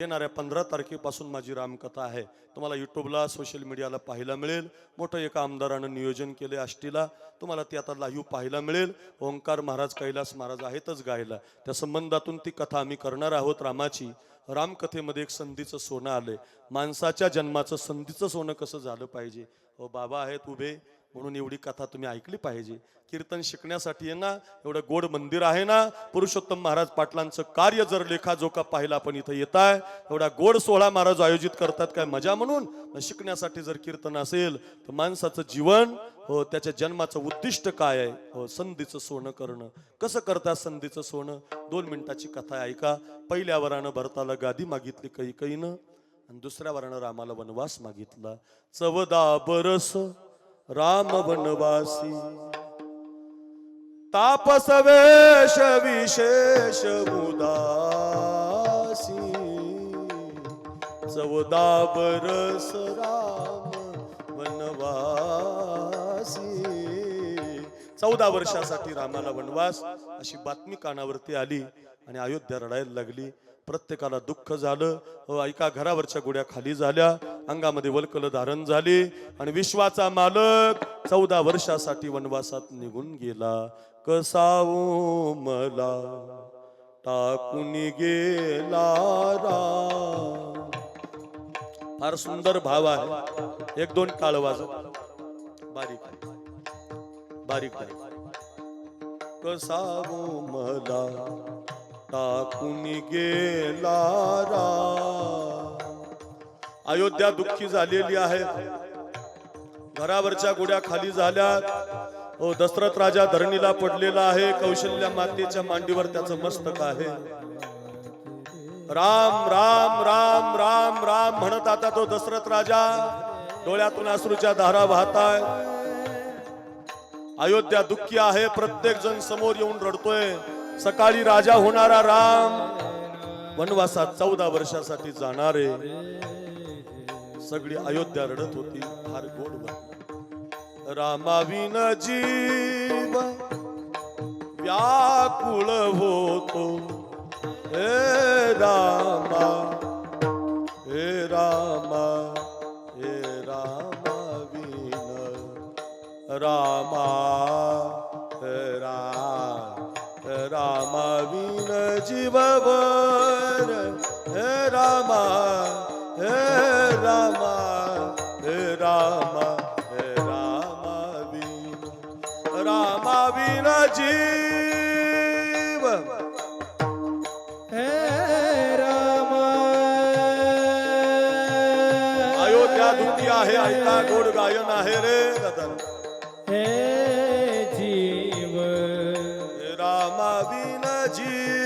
येणाऱ्या पंधरा तारखेपासून माझी रामकथा आहे. तुम्हाला युट्यूबला सोशल मीडियाला पाहायला मिळेल. मोठं एका आमदारानं नियोजन केले आष्टीला. तुम्हाला ती आता लाईव्ह पाहायला मिळेल. ओंकार महाराज कैलास महाराज आहेतच गायला. त्या संबंधातून ती कथा आम्ही करणार आहोत रामाची. रामकथेमध्ये एक संधीचं सोनं आलंय. माणसाच्या जन्माचं संधीचं सोनं कसं झालं पाहिजे? हो बाबा आहेत उभे. म्हणून एवढी कथा तुम्ही ऐकली पाहिजे. कीर्तन शिकण्यासाठी आहे ना एवढं गोड मंदिर आहे ना पुरुषोत्तम महाराज पाटलांचं कार्य जर लेखाजोखा पाहिला आपण इथं येत आहे एवढा गोड सोहळा महाराज आयोजित करतात काय मजा म्हणून? शिकण्यासाठी जर कीर्तन असेल तर माणसाचं जीवन हो त्याच्या जन्माचं उद्दिष्ट काय आहे? हो संधीचं सोनं करणं. कसं करतात संधीचं सोनं? दोन मिनिटाची कथा ऐका. पहिल्या वरानं भरताला गादी मागितली काही कैनं आणि दुसऱ्या वरानं रामाला वनवास मागितला. चवदा बरस राम वनवासी। तापस वेश विशेष मुदासी चौदा बरस राम वनवासी। चौदा वर्षासाठी रामाला वनवास अशी बातमी कानावरती आली आणि अयोध्या रडायला लागली. प्रत्येकाला दुःख झालं. एका ऐका घरावरच्या गुड्या खाली झाल्या. अंगामध्ये वलकल धारण झाली. आणि विश्वाचा मालक चौदा वर्षासाठी वनवासात निघून गेला. कसावो मला टाकून गेला फार सुंदर भाव आहे. एक दोन काळ वाज बारीक बारीक बारीक कसावो मला टाकून गेला रा. अयोध्या दुःखी झालेली आहे. घरावरच्या गुड्या खाली झाल्या हो दशरथ राजा धरणीला पडलेला आहे. कौशल्या मातेच्या मांडीवर त्याचं मस्तक आहे. राम राम राम राम राम म्हणत आता तो दशरथ राजा. डोळ्यातून अश्रूच्या धारा वाहताय. अयोध्या दुःखी आहे. प्रत्येक जण समोर येऊन रडतोय. सकाळी राजा होणारा राम वनवासात चौदा वर्षासाठी जाणारे. सगळी अयोध्या रडत होती फार गोड रामाविन जीव व्याकुळ होतो. हे रामा हे रामा हे रामा विन रामा जीववर हे रामा हे रामा हे रामा हे रामा विन रामा विन जीव। अयोध्या दुःखी आहे ऐका गोड गायन आहे रे जीव। हे रामा विन जीव।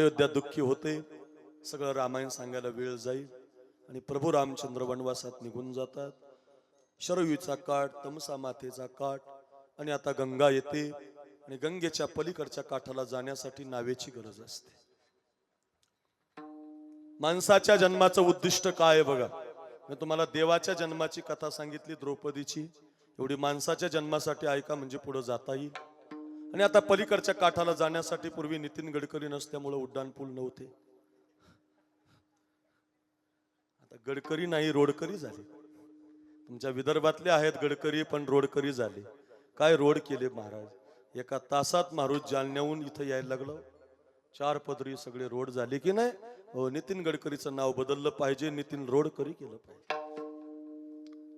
अयोध्या दुःखी होते. सगळं रामायण सांगायला वेळ जाईल आणि प्रभू रामचंद्र वनवासात निघून जातात. शरयूचा काठ तमसा मातेचा काठ आणि आता गंगा येते आणि गंगेच्या पलीकडच्या काठाला जाण्यासाठी नावेची गरज असते. माणसाच्या जन्माचं उद्दिष्ट काय आहे बघा? मी तुम्हाला देवाच्या जन्माची कथा सांगितली द्रौपदीची. एवढी माणसाच्या जन्मासाठी ऐका म्हणजे पुढे जाता येईल. आणि आता पलीकडच्या काठाला जाण्यासाठी पूर्वी नितीन गडकरी नसल्यामुळे उड्डाणपूल नव्हते. आता गडकरी नाही रोडकरी झाले. तुमच्या विदर्भातले आहेत गडकरी पण रोडकरी झाले. काय रोड केले महाराज? एका तासात माणूस जालन्याहून इथं यायला लागलं. चार पदरी सगळे रोड झाले की नाही? हो नितीन गडकरीचं नाव बदललं पाहिजे. नितीन रोडकरी केलं पाहिजे.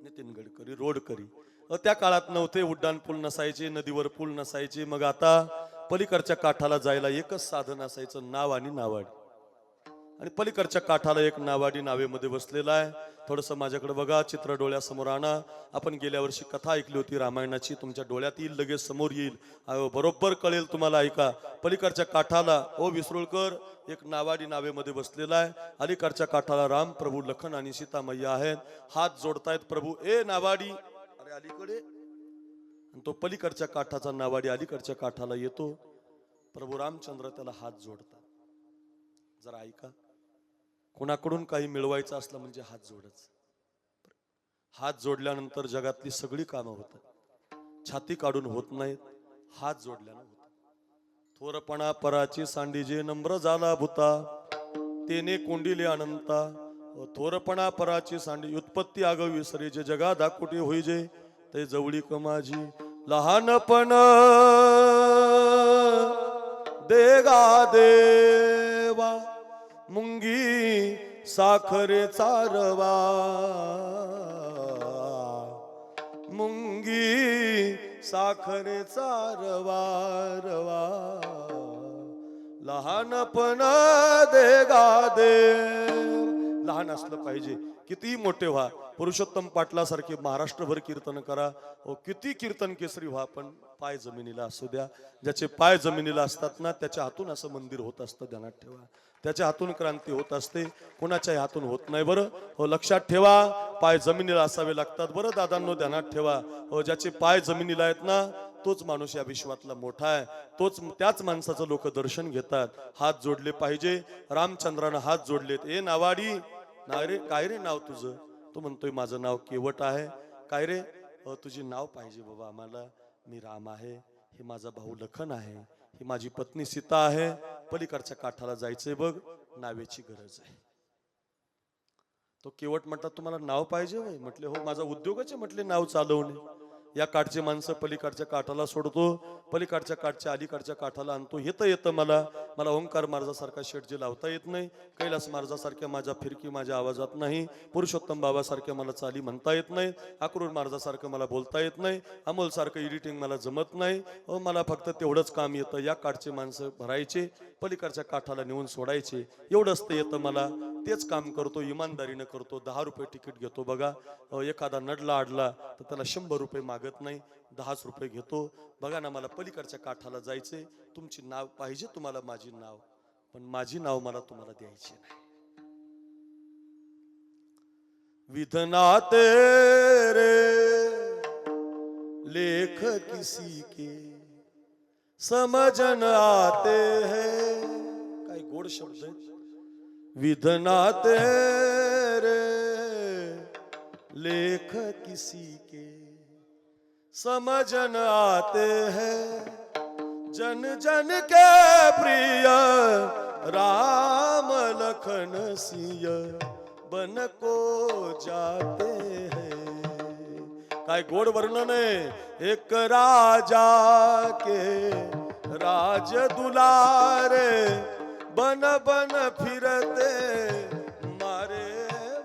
नितीन गडकरी रोडकरी. त्या काळात नव्हते उड्डाण पूल नसायचे नदीवर पूल नसायचे. मग आता पलीकडच्या काठाला जायला एकच साधन असायचं नाव आणि नावाडी. आणि पलीकडच्या काठाला एक नावाडी नावेमध्ये बसलेला आहे. थोडंसं माझ्याकडे बघा चित्र डोळ्यासमोर आणा. आपण गेल्या वर्षी कथा ऐकली होती रामायणाची. तुमच्या डोळ्यात येईल लगेच समोर येईल. अहो, बरोबर कळेल तुम्हाला ऐका. पलीकडच्या काठाला ओ विसरुळकर एक नावाडी नावेमध्ये बसलेला आहे. अलीकडच्या काठाला राम प्रभू लखन आणि सीतामय्या आहेत. हात जोडतायत प्रभू ए नावाडी. अलीकडे. आणि तो पलीकडच्या काठाचा नावाडी अलीकडच्या काठाला येतो. प्रभू रामचंद्र त्याला हात जोडतात. जरा ऐका. कोणाकडून काही मिळवायचं असलं म्हणजे हात जोडच. हात जोडल्यानंतर जगातली सगळी कामं होतात. छाती काढून होत नाहीत हात जोडल्यानं होतात. थोरपणा पराची सांडी जे नम्र झाला भूता तेने कोंडिले अनंता थोरपणा पराची सांडी उत्पत्ती आग विसरीचे जे जगा दाकुटी होईजे ते जवळी कमाजी. लहानपण देगा देवा मुंगी साखरे चारवा. मुंगी साखरे चारवा रवा. लहानपण देगा देव लहान असलं पाहिजे. कितीही मोठे व्हा. पुरुषोत्तम पाटलासारखे महाराष्ट्रभर कीर्तन करा. हो किती कीर्तन केसरी व्हा पण पाय जमिनीला असू द्या. ज्याचे पाय जमिनीला असतात ना त्याच्या हातून असं मंदिर होत असतं ध्यानात ठेवा. त्याच्या हातून क्रांती होत असते. कोणाच्या हातून होत नाही बरं. हो लक्षात ठेवा. पाय जमिनीला असावे लागतात. बरं दादांनो ध्यानात ठेवा. हो ज्याचे पाय जमिनीला आहेत ना तोच माणूस या विश्वातला मोठा आहे. तोच त्याच माणसाचं लोक दर्शन घेतात. हात जोडले पाहिजे. रामचंद्रानं हात जोडलेत. ए नावाडी नाही रे काय रे नाव तुझं? तो म्हणतोय माझं नाव केवट आहे. काय रे? तुझी नाव पाहिजे बाबा आम्हाला. मी राम आहे. हे माझा भाऊ लखन आहे. ही माझी पत्नी सीता आहे. पलीकडच्या काठाला जायचंय बघ. नावेची गरज आहे. तो केवट म्हटला तुम्हाला नाव पाहिजे म्हटले हो माझा उद्योगच आहे. म्हटले नाव चालवणे. या काठची माणसं पलीकडच्या काठाला सोडतो पलीकडच्या काठच्या अलीकडच्या काठाला आणतो. येतं येतं मला. मला ओंकार महाराजासारखा शेटजी लावता येत नाही कैलास महाराजासारख्या माझ्या फिरकी माझ्या आवाजात नाही पुरुषोत्तम बाबासारख्या मला चाली म्हणता येत नाही अक्रूर महाराजासारखं मला बोलता येत नाही अमोलसारखं एडिटिंग मला जमत नाही. अ मला फक्त तेवढंच काम येतं. या काठचे माणसं भरायचे पलीकडच्या काठाला नेऊन सोडायचे. एवढंच ते येतं मला. तेच काम करतो इमानदारीनं करतो दहा रुपये तिकीट घेतो. बघा एखादा नडला आडला तर त्याला शंभर रुपये मागत नाही दहाच रुपये घेतो. बघा ना मला पलीकडच्या काठाला जायचे तुमची नाव पाहिजे तुम्हाला माझी नाव पण माझी नाव मला तुम्हाला द्यायची नाही. विधना तेरे लेख किसी के समझन आते हैं। काय गोड शब्द आहेत विधना तेरे लेख किसी के समझन आते हैं। जन जन के प्रिय राम लखन सिय बन को जाते हैं। गोड वर्णन आहे? एक राजा के राज दुलारे बन बन फिरते मारे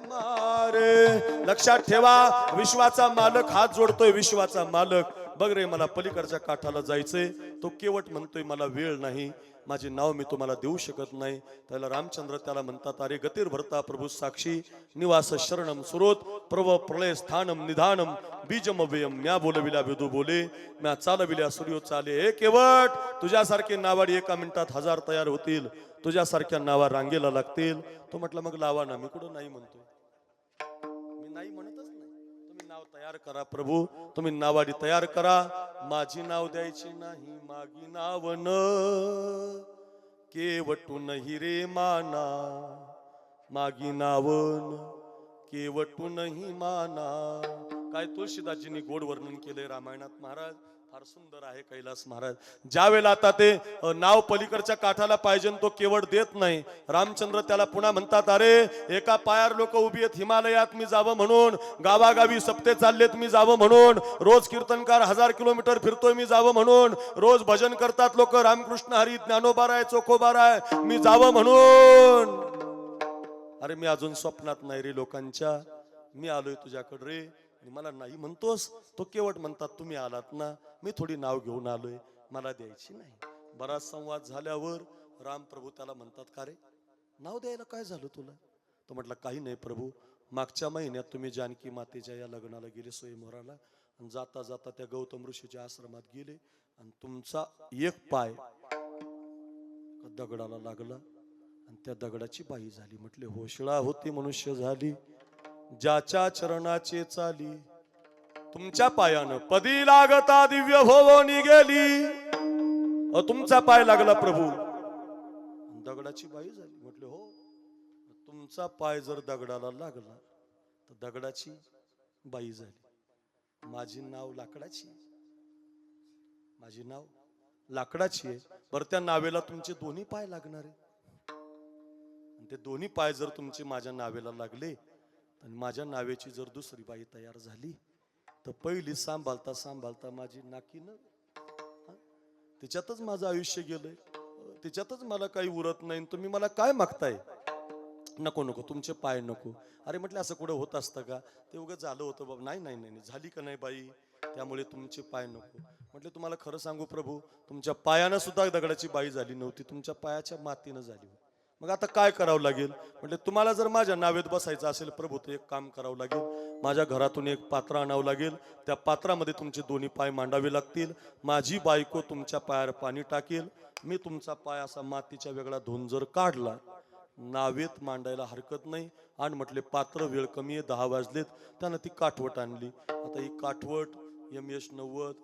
मारे. लक्षात ठेवा विश्वाचा मालक हात जोडतोय विश्वाचा मालक. बघ रे मला पलीकडच्या काठाला जायचंय. तो केवट म्हणतोय मला वेळ नाही. माझे नाव मी तुम्हाला देऊ शकत नाही. त्याला रामचंद्र त्याला म्हणतात अरे गतीर भरता प्रभू साक्षी निवास शरणम सुरोत प्रव प्रलय स्थानम निधानम बीजम व्ययम म्या बोलविल्या विदू बोले म्या चालविल्या सूर्यो चाले हे केवट तुझ्यासारखे नावाडी एका मिनिटात हजार तयार होतील तुझ्यासारख्या नावा रांगेला लागतील. तो म्हटलं मग लावा ना मी कुठं नाही म्हणतो. तयार करा प्रभू. तुम्ही नावाडी तयार करा. माझी नाव द्यायची नाही मागी नाव न. केवटून हिरे माना मागी नावन केवटून ही माना. काय तुळशीदासजींनी गोड वर्णन केले रामायणात महाराज? फार सुंदर आहे कैलास महाराज. ज्या वेळेला आता ते नाव पलीकडच्या काठाला पाहिजे तो केवळ देत नाही रामचंद्र त्याला पुन्हा म्हणतात अरे एका पायार लोक उभी आहेत हिमालयात मी जावं म्हणून गावागावी सप्ते चाललेत मी जावं म्हणून रोज कीर्तनकार हजार किलोमीटर फिरतोय मी जावं म्हणून रोज भजन करतात लोक रामकृष्ण हरी ज्ञानोबार आहे चोखोबार आहे मी जावं म्हणून. अरे मी अजून स्वप्नात नाही रे लोकांच्या मी आलोय तुझ्याकडे रे. आणि मला नाही म्हणतोस तो केवट म्हणतात तुम्ही आलात ना मी थोडी नाव घेऊन आलोय मला द्यायची नाही. बराच संवाद झाल्यावर राम प्रभू त्याला म्हणतात का रे? नाव द्यायला काय झालं तुला? तो म्हटला काही नाही प्रभू मागच्या महिन्यात तुम्ही जानकी मातेच्या या लग्नाला गेले स्वयंवराला आणि जाता जाता त्या गौतम ऋषीच्या आश्रमात गेले आणि तुमचा एक पाय दगडाला लागला आणि त्या दगडाची बाई झाली. म्हटले होशळा होती मनुष्य झाली. ज्याच्या चरणाचे चाली तुमच्या पायानं पदी लागता दिव्य भोवनी गेली. तुमचा पाय लागला प्रभू. दगडाची बाई झाली. म्हटले हो. तुमचा पाय जर दगडाला लागला तर दगडाची बाई झाली. माझी नाव लाकडाची आहे. माझी नाव लाकडाची आहे. बरं त्या नावेला तुमचे दोन्ही पाय लागणार आहे. आणि ते दोन्ही पाय जर तुमचे माझ्या नावेला लागले आणि माझ्या नावेची जर दुसरी बाई तयार झाली तर पहिली सांभाळता सांभाळता माझी नाकीनं त्याच्यातच माझं आयुष्य गेलंय. त्याच्यातच मला काही उरत नाही. तुम्ही मला काय मागताय? नको नको तुमचे पाय नको. अरे म्हटलं असं कुठं होत असतं का? ते उगं झालं होतं बाबा. नाही नाही नाही नाही. झाली का नाही बाई? त्यामुळे तुमचे पाय नको. म्हटलं तुम्हाला खरं सांगू प्रभू तुमच्या पायानं सुद्धा दगडाची बाई झाली नव्हती. तुमच्या पायाच्या मातीनं झाली मग आता काय करावं लागेल? म्हणजे तुम्हाला जर माझ्या नावेत बसायचं असेल प्रभू तर एक काम करावं लागेल. माझ्या घरातून एक पात्र आणावं लागेल. त्या पात्रामध्ये तुमचे दोन्ही पाय मांडावे लागतील. माझी बायको तुमच्या पायावर पाणी टाकेल. मी तुमचा पाय असा मातीच्या वेगळा धुवून जर काढला नावेत मांडायला हरकत नाही. आणि म्हटले पात्र वेळ कमी आहे दहा वाजलेत. त्यानं ती काठवट आणली. आता ही काठवट एम एच नव्वद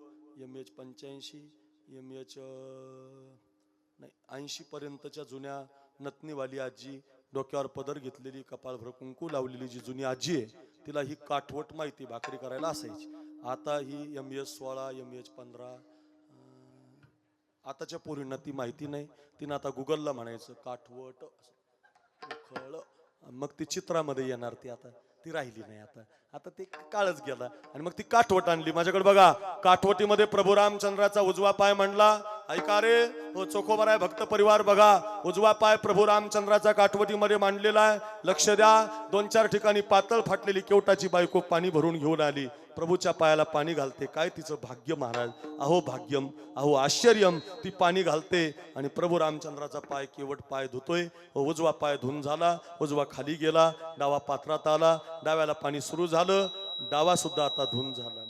एम एच पंच्याऐंशी एम एच नाही ऐंशी पर्यंतच्या जुन्या नतनीवाली आजी डोक्यावर पदर घेतलेली कपाळभर कुंकू लावलेली जी जुनी आजी आहे तिला ही काठवट माहिती भाकरी करायला असायची. आता ही एम एच सोळा एम एच पंधरा आताच्या पोरींना ती माहिती नाही. तिनं आता गुगलला म्हणायचं काठवट खळ मग ती चित्रामध्ये येणार ती आता. ती राहिली नाही आता. आता ते काळच गेला. आणि मग ती काठवट आणली. माझ्याकडे बघा काठवटीमध्ये प्रभू रामचंद्राचा उजवा पाय म्हणला. ऐका रे हो चोखोबर आहे भक्त परिवार बघा. उजवा पाय प्रभू रामचंद्राचा काठवटीमध्ये मांडलेला आहे. लक्ष द्या दोन चार ठिकाणी पातळ फाटलेली केवटाची बायको पाणी भरून घेऊन आली. प्रभूच्या पायाला पाणी घालते. काय तिचं भाग्य महाराज? अहो भाग्यम अहो आश्चर्यम. ती पाणी घालते आणि प्रभू रामचंद्राचा पाय केवट पाय धुतोय. उजवा पाय धुवून झाला उजवा खाली गेला डावा पात्रात आला डाव्याला पाणी सुरू झालं डावा सुद्धा आता धुवून झाला.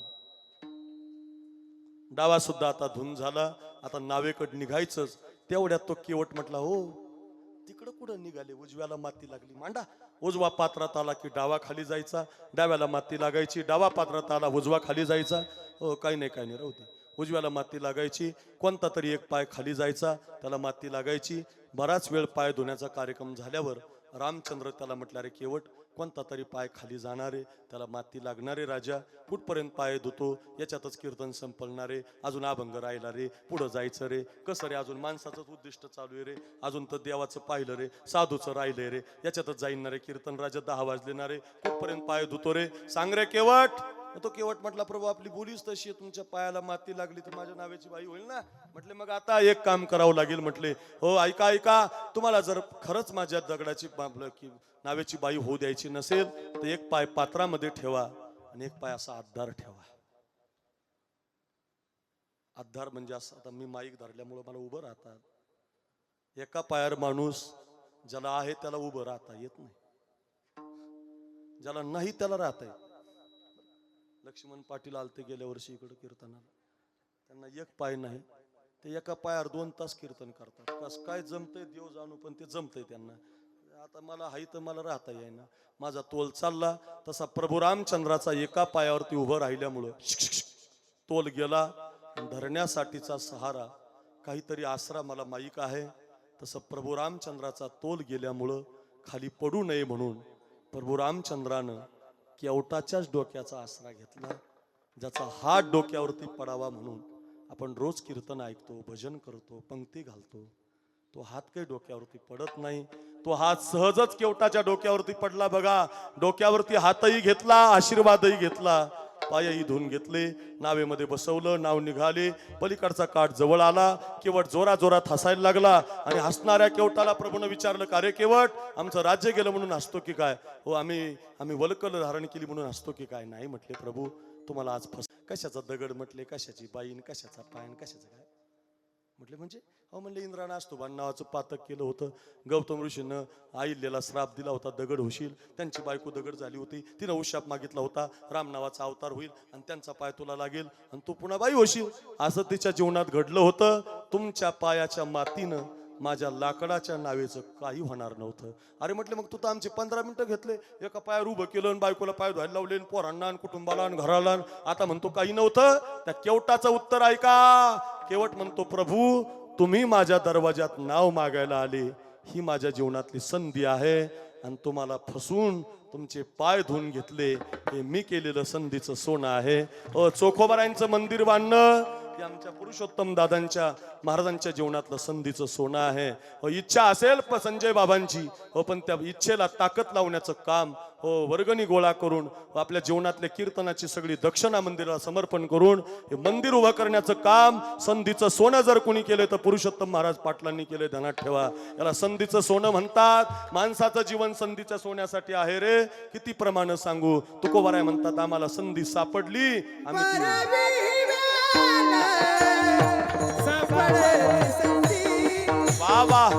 डावा सुद्धा आता धुवून झाला. आता नावेकड निघायचंच. तेवढ्यात तो केवट म्हटला हो तिकडं कुठं निघाले? उजव्याला माती लागली. मांडा उजवा पात्रात आला की डावा खाली जायचा. डाव्याला माती लागायची. डावा पात्रात आला उजवा खाली जायचा. हो काही नाही काही नाही राहू दे. उजव्याला माती लागायची. कोणता तरी एक पाय खाली जायचा त्याला माती लागायची. बराच वेळ पाय धुण्याचा कार्यक्रम झाल्यावर रामचंद्र त्याला म्हटलं रे केवट कोणता तरी पाय खाली जाणारे त्याला माती लागणारे राजा कुठपर्यंत पाय धुतो याच्यातच कीर्तन संपलणारे अजून अभंग राहिला रे पुढं जायचं रे कसं रे अजून माणसाचंच उद्दिष्ट चालू आहे रे अजून तर देवाचं पाहिलं रे साधूचं राहिलंय रे याच्यातच जाईन ना रे कीर्तन राजा दहा वाजले ना रे कुठपर्यंत पाय धुतो रे सांग रे केवट! तो केवट म्हटला प्रभू आपली बोलीच तशी आहे तुमच्या पायाला माती लागली तर माझ्या नावाची बाई होईल ना? म्हटले मग आता एक काम करावं लागेल म्हटले हो ऐका ऐका तुम्हाला जर खरंच माझ्या दगडाची की नावेची बाई होऊ द्यायची नसेल तर एक पाय पात्रामध्ये ठेवा आणि एक पाय असा आधार ठेवा. आधार म्हणजे असं आता मी माईक धरल्यामुळं मला उभं राहतात. एका पायावर माणूस ज्याला आहे त्याला उभं राहता येत नाही. ज्याला नाही त्याला राहता येत. लक्ष्मण पाटील आलते गेल्या वर्षी इकडं कीर्तनाला. त्यांना एक पाय नाही. ते एका पायावर दोन तास कीर्तन करतात. कस काय जमतंय देव जाणू पण ते जमतंय त्यांना. आता मला हाई तर मला राहता येईना. माझा तोल चालला तसा प्रभू रामचंद्राचा एका पायावरती उभं राहिल्यामुळं तोल गेला. धरण्यासाठीचा सहारा काहीतरी आसरा मला माईक आहे. तसं प्रभू रामचंद्राचा तोल गेल्यामुळं खाली पडू नये म्हणून प्रभू रामचंद्रानं केवटाच्याच डोक्याचा आसरा घेतला ज्याचा हात डोक्यावरती पडावा म्हणून आपण रोज कीर्तन ऐकतो भजन करतो पंक्ती घालतो. तो हात काही डोक्यावरती पडत नाही. तो हात सहजच केवटाच्या डोक्यावरती पडला बघा. डोक्यावरती हातही घेतला आशीर्वादही घेतला. पायही धुवून घेतले नावेमध्ये बसवलं नाव निघाले पलीकडचा काठ जवळ आला केवट जोरा जोरात हसायला लागला आणि हसणाऱ्या केवटाला प्रभूनं विचारलं का रे केवट? आमचं राज्य गेलं म्हणून हसतो की काय? हो आम्ही आम्ही वलकल धारण केली म्हणून हसतो की काय? नाही म्हटले प्रभू तुम्हाला आज फस कशाचा दगड म्हटले कशाची बाईन कशाचा पायन कशाचं काय? म्हटले म्हणजे अहो म्हणले इंद्रानं असतो नावाचं पातक केलं होतं. गौतम ऋषीनं आईलेला श्राप दिला होता दगड होशील. त्यांची बायको दगड झाली होती. तिनं उशाप मागितला होता. राम नावाचा अवतार होईल आणि त्यांचा पाय तुला लागेल आणि तू पुन्हा बाई होशील. असं तिच्या जीवनात घडलं होतं. तुमच्या पायाच्या मातीनं माझ्या लाकडाच्या नावेचं काही होणार नव्हतं. अरे म्हटलं मग तू तर आमचे पंधरा मिनिटं घेतले. एका पायावर उभं केलं आणि बायकोला पाय धुवायला लावले पोरांना कुटुंबाला घराला आता म्हणतो काही नव्हतं. त्या केवटाचं उत्तर ऐका. केवट म्हणतो प्रभू तुम्ही माझ्या दरवाजात नाव मागायला आले ही माझ्या जीवनातली संधी आहे. आणि तुम्हाला फसून तुमचे पाय धुवून घेतले हे मी केलेलं संधीचं सोनं आहे. अ चोखोबारायांचं मंदिर बांधणं हे आमच्या पुरुषोत्तम दादांच्या महाराजांच्या जीवनातलं संधीचं सोनं आहे. इच्छा असेल संजय बाबांची हो पण त्या इच्छेला ताकद लावण्याचं काम हो वर्गणी गोळा करून व आपल्या जीवनातल्या कीर्तनाची सगळी दक्षिणा मंदिराला समर्पण करून हे मंदिर उभं करण्याचं काम संधीचं सोनं जर कोणी केलं तर पुरुषोत्तम महाराज पाटलांनी केले ध्यानात ठेवा. याला संधीचं सोनं म्हणतात. माणसाचं जीवन संधीच्या सोन्यासाठी आहे रे. किती प्रमाण सांगू? तुकोबाराय म्हणतात आम्हाला संधी सापडली. आम्ही वा